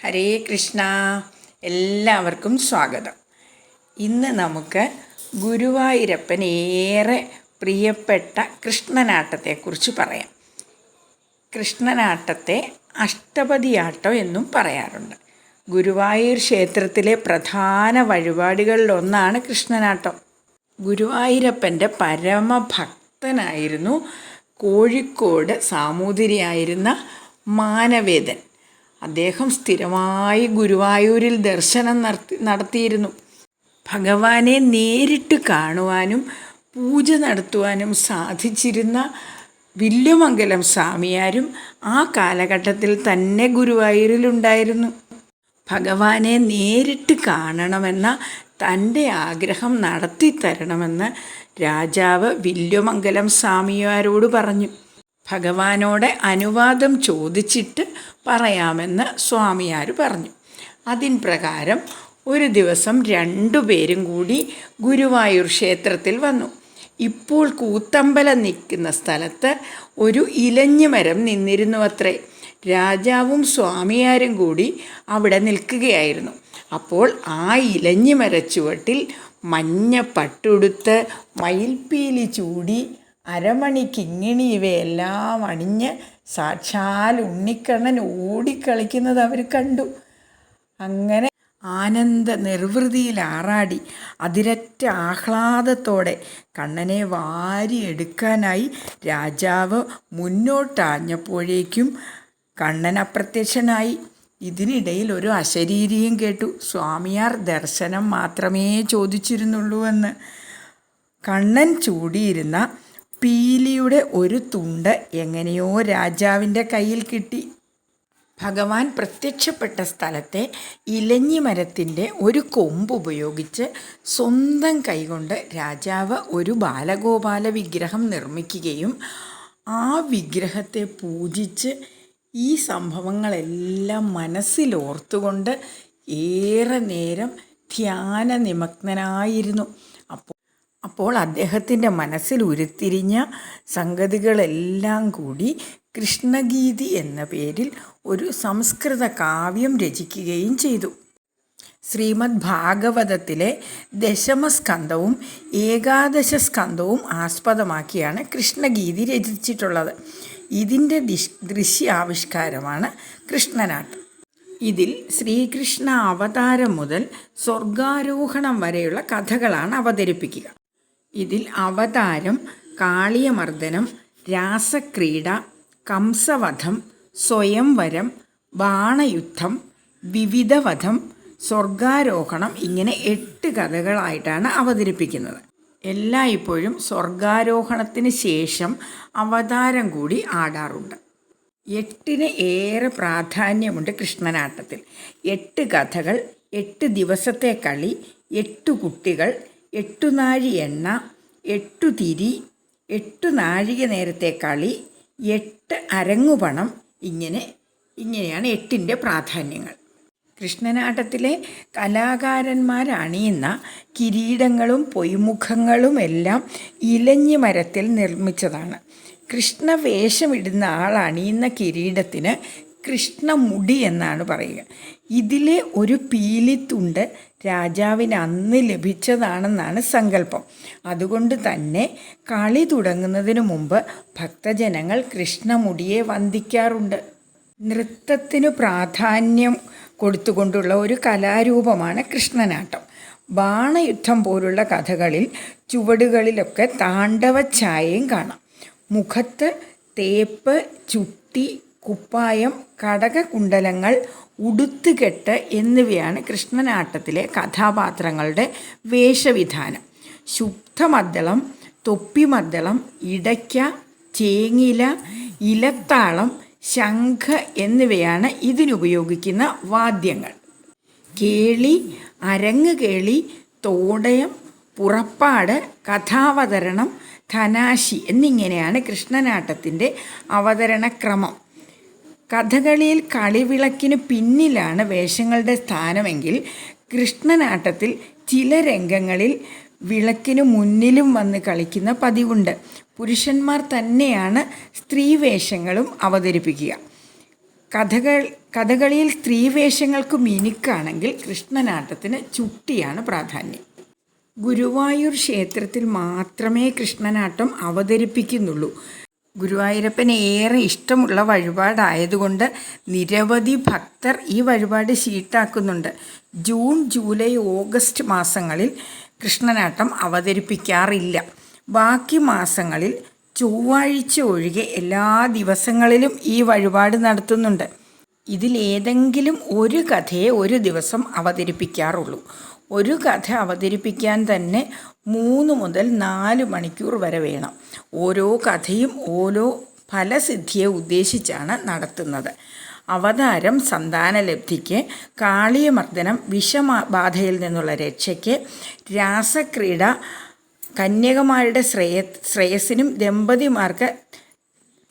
ഹരേ കൃഷ്ണ. എല്ലാവർക്കും സ്വാഗതം. ഇന്ന് നമുക്ക് ഗുരുവായൂരപ്പൻ ഏറെ പ്രിയപ്പെട്ട കൃഷ്ണനാട്ടത്തെക്കുറിച്ച് പറയാം. കൃഷ്ണനാട്ടത്തെ അഷ്ടപതിയാട്ടം എന്നും പറയാറുണ്ട്. ഗുരുവായൂർ ക്ഷേത്രത്തിലെ പ്രധാന വഴിപാടുകളിലൊന്നാണ് കൃഷ്ണനാട്ടം. ഗുരുവായൂരപ്പന്റെ പരമഭക്തനായിരുന്നു കോഴിക്കോട് സാമൂതിരിയായിരുന്ന മാനവേദൻ. അദ്ദേഹം സ്ഥിരമായി ഗുരുവായൂരിൽ ദർശനം നടത്തി നടത്തിയിരുന്നു. ഭഗവാനെ നേരിട്ട് കാണുവാനും പൂജ നടത്തുവാനും സാധിച്ചിരുന്ന വില്ലുമംഗലം സ്വാമിയാരും ആ കാലഘട്ടത്തിൽ തന്നെ ഗുരുവായൂരിലുണ്ടായിരുന്നു. ഭഗവാനെ നേരിട്ട് കാണണമെന്ന തന്റെ ആഗ്രഹം നടത്തിത്തരണമെന്ന് രാജാവ് വില്ലുമംഗലം സ്വാമിയാരോട് പറഞ്ഞു. ഭഗവാനോട് അനുവാദം ചോദിച്ചിട്ട് പറയാമെന്ന് സ്വാമിയാർ പറഞ്ഞു. അതിൻ പ്രകാരം ഒരു ദിവസം രണ്ടു പേരും കൂടി ഗുരുവായൂർ ക്ഷേത്രത്തിൽ വന്നു. ഇപ്പോൾ കൂത്തമ്പലം നിൽക്കുന്ന സ്ഥലത്ത് ഒരു ഇലഞ്ഞുമരം നിന്നിരുന്നു അത്രേ രാജാവും സ്വാമിയാരും കൂടി അവിടെ നിൽക്കുകയായിരുന്നു. അപ്പോൾ ആ ഇലഞ്ഞിമരച്ചുവട്ടിൽ മഞ്ഞ പട്ടുടുത്ത് മയിൽപ്പീലി ചൂടി അരമണി കിങ്ങിണി ഇവയെല്ലാം അണിഞ്ഞ് സാക്ഷാൽ ഉണ്ണിക്കണ്ണൻ ഓടിക്കളിക്കുന്നത് അവർ കണ്ടു. അങ്ങനെ ആനന്ദ നിർവൃതിയിൽ ആറാടി അതിരറ്റ ആഹ്ലാദത്തോടെ കണ്ണനെ വാരിയെടുക്കാനായി രാജാവ് മുന്നോട്ടാഞ്ഞപ്പോഴേക്കും കണ്ണൻ അപ്രത്യക്ഷനായി. ഇതിനിടയിൽ ഒരു അശരീരിയും കേട്ടു. സ്വാമിയാർ ദർശനം മാത്രമേ ചോദിച്ചിരുന്നുള്ളൂ എന്ന് കണ്ണൻ ചൂടിയിരുന്ന പീലിയുടെ ഒരു തുണ്ട് എങ്ങനെയോ രാജാവിന്റെ കയ്യിൽ കിട്ടി. ഭഗവാൻ പ്രത്യക്ഷപ്പെട്ട സ്ഥലത്തെ ഇലഞ്ഞി മരത്തിന്റെ ഒരു കൊമ്പ് ഉപയോഗിച്ച് സ്വന്തം കൈകൊണ്ട് രാജാവ് ഒരു ബാലഗോപാല വിഗ്രഹം നിർമ്മിക്കുകയും ആ വിഗ്രഹത്തെ പൂജിച്ച് ഈ സംഭവങ്ങളെല്ലാം മനസ്സിലോർത്തുകൊണ്ട് ഏറെ നേരം ധ്യാന നിമഗ്നനായിരുന്നു അപ്പോൾ അദ്ദേഹത്തിന്റെ മനസ്സിൽ ഉരുത്തിരിഞ്ഞ സംഗതികളെല്ലാം കൂടി കൃഷ്ണഗീതി എന്ന പേരിൽ ഒരു സംസ്കൃത കാവ്യം രചിക്കുകയും ചെയ്തു. ശ്രീമദ് ഭാഗവതത്തിലെ ദശമസ്കന്ധവും ഏകാദശ സ്കന്ധവും ആസ്പദമാക്കിയാണ് കൃഷ്ണഗീതി രചിച്ചിട്ടുള്ളത്. ഇതിന്റെ ദിശ് ദൃശ്യാവിഷ്കാരമാണ് കൃഷ്ണനാട്ടം. ഇതിൽ ശ്രീകൃഷ്ണ അവതാരം മുതൽ സ്വർഗാരോഹണം വരെയുള്ള കഥകളാണ് അവതരിപ്പിക്കുക. ഇതിൽ അവതാരം കാളിയമർദ്ദനം രാസക്രീഡ കംസവധം സ്വയംവരം ബാണയുദ്ധം വിവിധവധം സ്വർഗാരോഹണം ഇങ്ങനെ എട്ട് കഥകളായിട്ടാണ് അവതരിപ്പിക്കുന്നത്. എല്ലായ്പ്പോഴും സ്വർഗാരോഹണത്തിന് ശേഷം അവതാരം കൂടി ആടാറുണ്ട്. എട്ടിന് ഏറെ പ്രാധാന്യമുണ്ട് കൃഷ്ണനാട്ടത്തിൽ. എട്ട് കഥകൾ എട്ട് ദിവസത്തെ കളി എട്ട് കുട്ടികൾ എട്ടു നാഴി എണ്ണ എട്ടു തിരി എട്ടു നാഴിക നേരത്തെ കളി എട്ട് അരങ്ങുപണം ഇങ്ങനെ ഇങ്ങനെയാണ് എട്ടിന്റെ പ്രാധാന്യങ്ങൾ. കൃഷ്ണനാട്ടത്തിലെ കലാകാരന്മാരണിയുന്ന കിരീടങ്ങളും പൊയ്മുഖങ്ങളും എല്ലാം ഇലഞ്ഞി മരത്തിൽ നിർമ്മിച്ചതാണ്. കൃഷ്ണവേഷമിടുന്ന ആൾ അണിയുന്ന കിരീടത്തിന് കൃഷ്ണമുടി എന്നാണ് പറയുക. ഇതിലെ ഒരു പീലിത്തുണ്ട് രാജാവിന് അന്ന് ലഭിച്ചതാണെന്നാണ് സങ്കല്പം. അതുകൊണ്ട് തന്നെ കളി തുടങ്ങുന്നതിന് മുമ്പ് ഭക്തജനങ്ങൾ കൃഷ്ണമുടിയെ വന്ദിക്കാറുണ്ട്. നൃത്തത്തിന് പ്രാധാന്യം കൊടുത്തുകൊണ്ടുള്ള ഒരു കലാരൂപമാണ് കൃഷ്ണനാട്ടം. ബാണയുദ്ധം പോലുള്ള കഥകളിൽ ചുവടുകളിലൊക്കെ താണ്ഡവ ഛായയും കാണാം. മുഖത്ത് തേപ്പ് ചുട്ടി കുപ്പായം കടകകുണ്ടലങ്ങൾ ഉടുത്തുകെട്ട് എന്നിവയാണ് കൃഷ്ണനാട്ടത്തിലെ കഥാപാത്രങ്ങളുടെ വേഷവിധാനം. ശുദ്ധമദ്ദളം തൊപ്പിമദ്ദളം ഇടയ്ക്ക ചേങ്ങില ഇലത്താളം ശംഖ് എന്നിവയാണ് ഇതിനുപയോഗിക്കുന്ന വാദ്യങ്ങൾ. കേളി അരങ്ങ് കേളി തോടയം പുറപ്പാട് കഥാവതരണം ധനാശി എന്നിങ്ങനെയാണ് കൃഷ്ണനാട്ടത്തിന്റെ അവതരണക്രമം. കഥകളിയിൽ കളിവിളക്കിന് പിന്നിലാണ് വേഷങ്ങളുടെ സ്ഥാനമെങ്കിൽ കൃഷ്ണനാട്ടത്തിൽ ചില രംഗങ്ങളിൽ വിളക്കിനു മുന്നിലും വന്ന് കളിക്കുന്ന പതിവുണ്ട്. പുരുഷന്മാർ തന്നെയാണ് സ്ത്രീ വേഷങ്ങളും അവതരിപ്പിക്കുക. കഥകൾ കഥകളിയിൽ സ്ത്രീ വേഷങ്ങൾക്ക് മിനുക്കാണെങ്കിൽ കൃഷ്ണനാട്ടത്തിന് ചുട്ടിയാണ് പ്രാധാന്യം. ഗുരുവായൂർ ക്ഷേത്രത്തിൽ മാത്രമേ കൃഷ്ണനാട്ടം അവതരിപ്പിക്കുന്നുള്ളൂ. ഗുരുവായൂരപ്പന് ഏറെ ഇഷ്ടമുള്ള വഴിപാടായതുകൊണ്ട് നിരവധി ഭക്തർ ഈ വഴിപാട് ഷീട്ടാക്കുന്നുണ്ട് ജൂൺ ജൂലൈ ഓഗസ്റ്റ് മാസങ്ങളിൽ കൃഷ്ണനാട്ടം അവതരിപ്പിക്കാറില്ല. ബാക്കി മാസങ്ങളിൽ ചൊവ്വാഴ്ച ഒഴികെ എല്ലാ ദിവസങ്ങളിലും ഈ വഴിപാട് നടത്തുന്നുണ്ട്. ഇതിലേതെങ്കിലും ഒരു കഥയെ ഒരു ദിവസം അവതരിപ്പിക്കാറുള്ളൂ. ഒരു കഥ അവതരിപ്പിക്കാൻ തന്നെ മൂന്ന് മുതൽ നാല് മണിക്കൂർ വരെ വേണം. ഓരോ കഥയും ഓരോ ഫലസിദ്ധിയെ ഉദ്ദേശിച്ചാണ് നടത്തുന്നത്. അവതാരം സന്താനലബ്ധിക്ക് കാളിയമർദ്ദനം വിഷബാധയിൽ നിന്നുള്ള രക്ഷയ്ക്ക് രാസക്രീഡ കന്യകമാരുടെ ശ്രേയ ശ്രേയസ്സിനും ദമ്പതിമാർക്ക്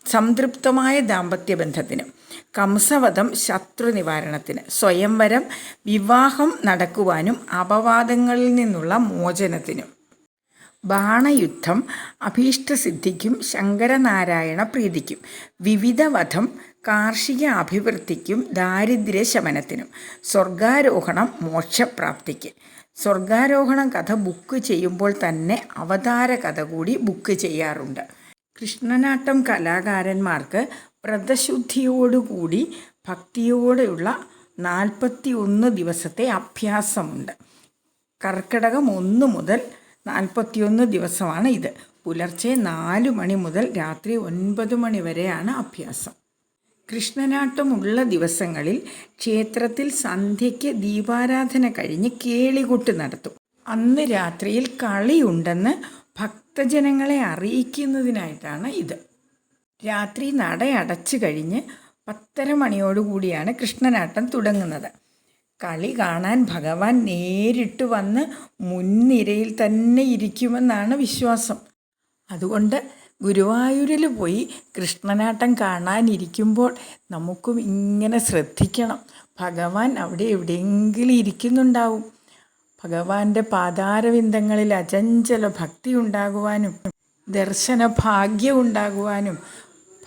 സംതൃപ്തമായ ദാമ്പത്യ ബന്ധത്തിനും കംസവധം ശത്രു നിവാരണത്തിന് സ്വയംവരം വിവാഹം നടക്കുവാനും അപവാദങ്ങളിൽ നിന്നുള്ള മോചനത്തിനും. ബാണയുദ്ധം അഭീഷ്ടസിദ്ധിക്കും ശങ്കരനാരായണ പ്രീതിക്കും. വിവിധ വധം കാർഷിക അഭിവൃദ്ധിക്കും ദാരിദ്ര്യ ശമനത്തിനും. സ്വർഗാരോഹണം മോക്ഷപ്രാപ്തിക്ക്. സ്വർഗാരോഹണം കഥ ബുക്ക് ചെയ്യുമ്പോൾ തന്നെ അവതാര കഥ കൂടി ബുക്ക് ചെയ്യാറുണ്ട്. കൃഷ്ണനാട്ടം കലാകാരന്മാർക്ക് വ്രതശുദ്ധിയോടുകൂടി ഭക്തിയോടെയുള്ള നാൽപ്പത്തി ഒന്ന് ദിവസത്തെ അഭ്യാസമുണ്ട്. കർക്കിടകം ഒന്ന് മുതൽ നാൽപ്പത്തിയൊന്ന് ദിവസമാണ് ഇത്. പുലർച്ചെ നാല് മണി മുതൽ രാത്രി ഒൻപത് മണി വരെയാണ് അഭ്യാസം. കൃഷ്ണനാട്ടമുള്ള ദിവസങ്ങളിൽ ക്ഷേത്രത്തിൽ സന്ധ്യയ്ക്ക് ദീപാരാധന കഴിഞ്ഞ് കേളികൊട്ട് നടത്തും. അന്ന് രാത്രിയിൽ കളിയുണ്ടെന്ന് ഭക്തജനങ്ങളെ അറിയിക്കുന്നതിനായിട്ടാണ് ഇത്. രാത്രി നട അടച്ചു കഴിഞ്ഞ് പത്തര മണിയോടുകൂടിയാണ് കൃഷ്ണനാട്ടം തുടങ്ങുന്നത്. കളി കാണാൻ ഭഗവാൻ നേരിട്ട് വന്ന് മുൻനിരയിൽ തന്നെ ഇരിക്കുമെന്നാണ് വിശ്വാസം. അതുകൊണ്ട് ഗുരുവായൂരിൽ പോയി കൃഷ്ണനാട്ടം കാണാനിരിക്കുമ്പോൾ നമുക്കും ഇങ്ങനെ ശ്രദ്ധിക്കണം. ഭഗവാൻ അവിടെ എവിടെയെങ്കിലും ഇരിക്കുന്നുണ്ടാവും. ഭഗവാന്റെ പാതാരവിന്ദങ്ങളിൽ അചഞ്ചല ഭക്തി ഉണ്ടാകുവാനും ദർശന ഭാഗ്യം ഉണ്ടാകുവാനും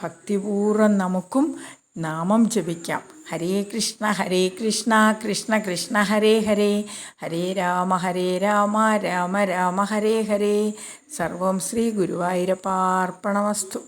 ഭക്തിപൂർവം നമുക്കും നാമം ജപിക്കാം. ഹരേ കൃഷ്ണ ഹരേ കൃഷ്ണ കൃഷ്ണ കൃഷ്ണ ഹരേ ഹരേ. ഹരേ രാമ ഹരേ രാമ രാമ രാമ ഹരേ ഹരേ. സർവം ശ്രീ ഗുരുവായൂരപ്പാർപ്പണമസ്തു